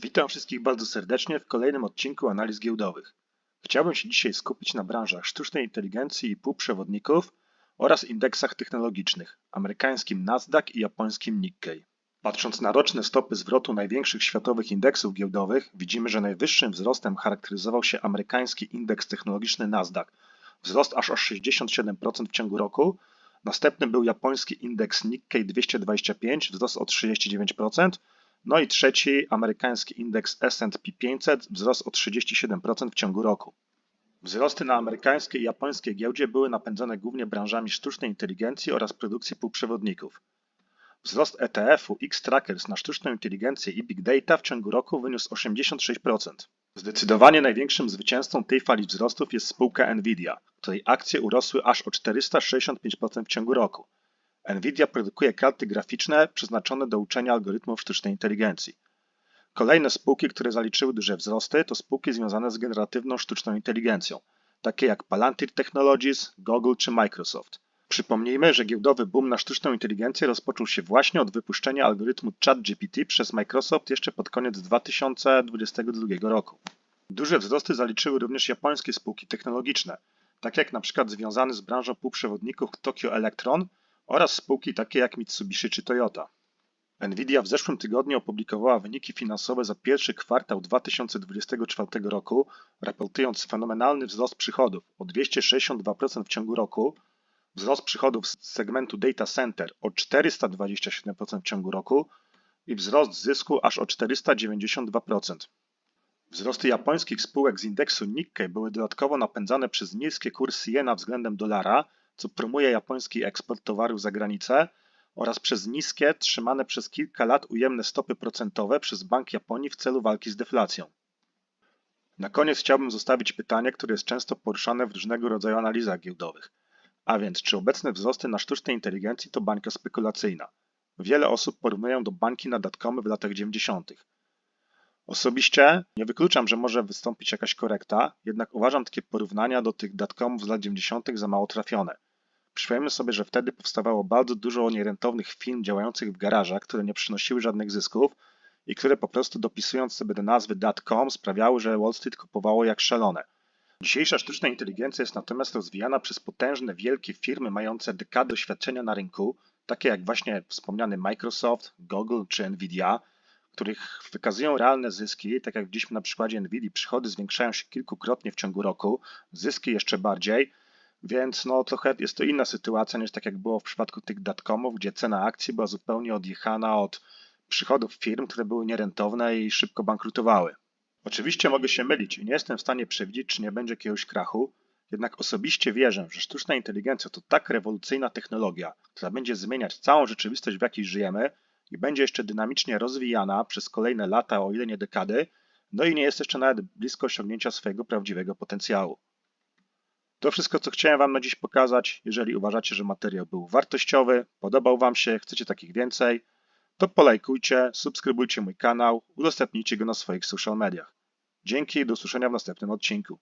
Witam wszystkich bardzo serdecznie w kolejnym odcinku analiz giełdowych. Chciałbym się dzisiaj skupić na branżach sztucznej inteligencji i półprzewodników oraz indeksach technologicznych, amerykańskim Nasdaq i japońskim Nikkei. Patrząc na roczne stopy zwrotu największych światowych indeksów giełdowych, widzimy, że najwyższym wzrostem charakteryzował się amerykański indeks technologiczny Nasdaq, wzrost aż o 67% w ciągu roku. Następny był japoński indeks Nikkei 225, wzrost o 39%. No i trzeci, amerykański indeks S&P 500, wzrost o 37% w ciągu roku. Wzrosty na amerykańskiej i japońskiej giełdzie były napędzane głównie branżami sztucznej inteligencji oraz produkcji półprzewodników. Wzrost ETF-u X-Trackers na sztuczną inteligencję i Big Data w ciągu roku wyniósł 86%. Zdecydowanie największym zwycięzcą tej fali wzrostów jest spółka Nvidia, której akcje urosły aż o 465% w ciągu roku. Nvidia produkuje karty graficzne przeznaczone do uczenia algorytmów sztucznej inteligencji. Kolejne spółki, które zaliczyły duże wzrosty, to spółki związane z generatywną sztuczną inteligencją, takie jak Palantir Technologies, Google czy Microsoft. Przypomnijmy, że giełdowy boom na sztuczną inteligencję rozpoczął się właśnie od wypuszczenia algorytmu ChatGPT przez Microsoft jeszcze pod koniec 2022 roku. Duże wzrosty zaliczyły również japońskie spółki technologiczne, tak jak na przykład związane z branżą półprzewodników Tokyo Electron oraz spółki takie jak Mitsubishi czy Toyota. Nvidia w zeszłym tygodniu opublikowała wyniki finansowe za pierwszy kwartał 2024 roku, raportując fenomenalny wzrost przychodów o 262% w ciągu roku, wzrost przychodów z segmentu data center o 427% w ciągu roku i wzrost zysku aż o 492%. Wzrosty japońskich spółek z indeksu Nikkei były dodatkowo napędzane przez niskie kursy jena względem dolara, co promuje japoński eksport towarów za granicę oraz przez niskie, trzymane przez kilka lat ujemne stopy procentowe przez Bank Japonii w celu walki z deflacją. Na koniec chciałbym zostawić pytanie, które jest często poruszane w różnego rodzaju analizach giełdowych. A więc, czy obecne wzrosty na sztucznej inteligencji to bańka spekulacyjna? Wiele osób porównują do bańki na datkomy w latach 90. Osobiście nie wykluczam, że może wystąpić jakaś korekta, jednak uważam takie porównania do tych datkomów z lat 90. za mało trafione. Przypomnijmy sobie, że wtedy powstawało bardzo dużo nierentownych firm działających w garażach, które nie przynosiły żadnych zysków i które po prostu dopisując sobie do nazwy .com sprawiały, że Wall Street kupowało jak szalone. Dzisiejsza sztuczna inteligencja jest natomiast rozwijana przez potężne, wielkie firmy mające dekady doświadczenia na rynku, takie jak właśnie wspomniany Microsoft, Google czy Nvidia, których wykazują realne zyski, tak jak widzieliśmy na przykładzie Nvidia, przychody zwiększają się kilkukrotnie w ciągu roku, zyski jeszcze bardziej, więc no trochę jest to inna sytuacja niż tak jak było w przypadku tych datkomów, gdzie cena akcji była zupełnie odjechana od przychodów firm, które były nierentowne i szybko bankrutowały. Oczywiście mogę się mylić i nie jestem w stanie przewidzieć, czy nie będzie jakiegoś krachu, jednak osobiście wierzę, że sztuczna inteligencja to tak rewolucyjna technologia, która będzie zmieniać całą rzeczywistość, w jakiej żyjemy i będzie jeszcze dynamicznie rozwijana przez kolejne lata, o ile nie dekady, no i nie jest jeszcze nawet blisko osiągnięcia swojego prawdziwego potencjału. To wszystko, co chciałem Wam na dziś pokazać. Jeżeli uważacie, że materiał był wartościowy, podobał Wam się, chcecie takich więcej, to polajkujcie, subskrybujcie mój kanał, udostępnijcie go na swoich social mediach. Dzięki i do usłyszenia w następnym odcinku.